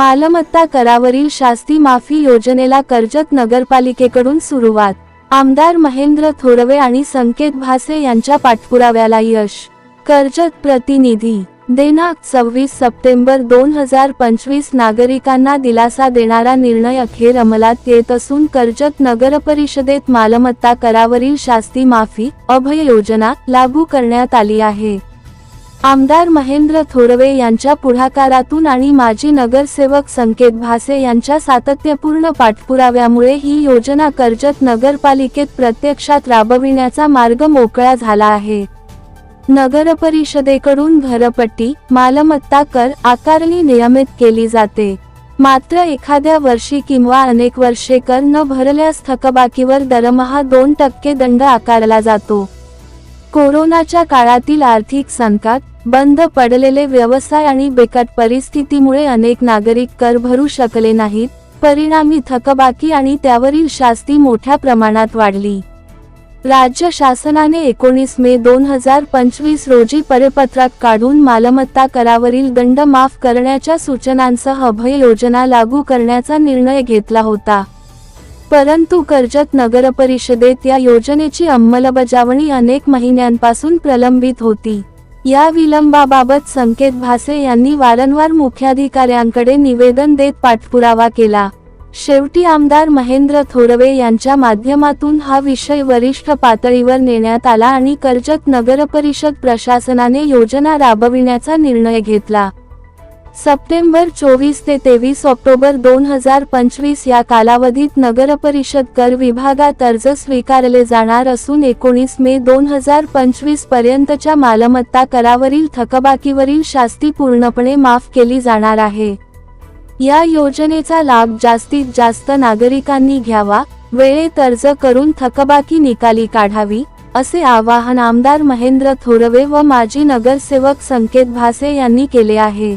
मालमत्ता करावरील शास्ती माफी योजनेला कर्जत नगरपालिकेकडून सुरुवात. आमदार महेंद्र थोरवे आणि संकेत भासे यांच्या पाठपुराव्याला यश. कर्जत प्रतिनिधी. दिनांक सव्वीस सप्टेंबर दोन हजार पंचवीस नागरिकांना दिलासा देणारा निर्णय अखेर अंमलात येत असून कर्जत नगरपरिषदेत मालमत्ता करावरील शास्ती माफी अभय योजना लागू करण्यात आली आहे. आमदार महेंद्र थोरवे यांच्या पुढाकारातून आणि माजी नगरसेवक संकेत भासे यांच्या सातत्यपूर्ण पाठपुराव्यामुळे ही योजना कर्जत नगरपालिकेत प्रत्यक्षात राबविण्याचा मार्ग मोकळा झाला आहे. नगरपरिषदेकडून घरपट्टी मालमत्ता कर आकारणी नियमित केली जाते. मात्र एखाद्या वर्षी किंवा अनेक वर्षे कर न भरल्यास थकबाकीवर दरमहा दोन टक्के दंड आकारला जातो. कोरोनाच्या काळातील आर्थिक संकट बंद पडलेले व्यवसाय आणि बेकट परिस्थितीमुळे अनेक नागरिक कर भरू शकले नाहीत परिणामी थकबाकी आणि त्यावरील शास्ती मोठ्या प्रमाणात वाढली. राज्य शासनाने एकोणीस मे दोन हजार पंचवीस रोजी परिपत्रक काढून मालमत्ता करावरील दंड माफ करण्याच्या सूचनांसह अभय योजना लागू करण्याचा निर्णय घेतला होता. परंतु कर्जत नगरपरिषदेत या योजनेची अंमलबजावणी अनेक महिन्यांपासून प्रलंबित होती. या विलंबाबाबत संकेत भासे यांनी वारंवार मुख्याधिकाऱ्यांकडे निवेदन देत पाठपुरावा केला. शेवटी आमदार महेंद्र थोरवे यांच्या माध्यमातून हा विषय वरिष्ठ पातळीवर नेण्यात आला आणि कर्जत नगरपरिषद प्रशासनाने योजना राबविण्याचा निर्णय घेतला. सप्टेंबर चोवीस ते तेवीस ऑक्टोबर दोन हजार पंचवीस या कालावधीत नगरपरिषद कर विभागात अर्ज स्वीकारले जाणार असून एकोणीस मे दोन हजार पंचवीस पर्यंतच्या मालमत्ता करावरील थकबाकीवरील शास्ती पूर्णपणे माफ केली जाणार आहे. या योजनेचा लाभ जास्तीत जास्त नागरिकांनी घ्यावा वेळेत अर्ज करून थकबाकी निकाली काढावी असे आवाहन आमदार महेंद्र थोरवे व माजी नगरसेवक संकेत भासे यांनी केले आहे.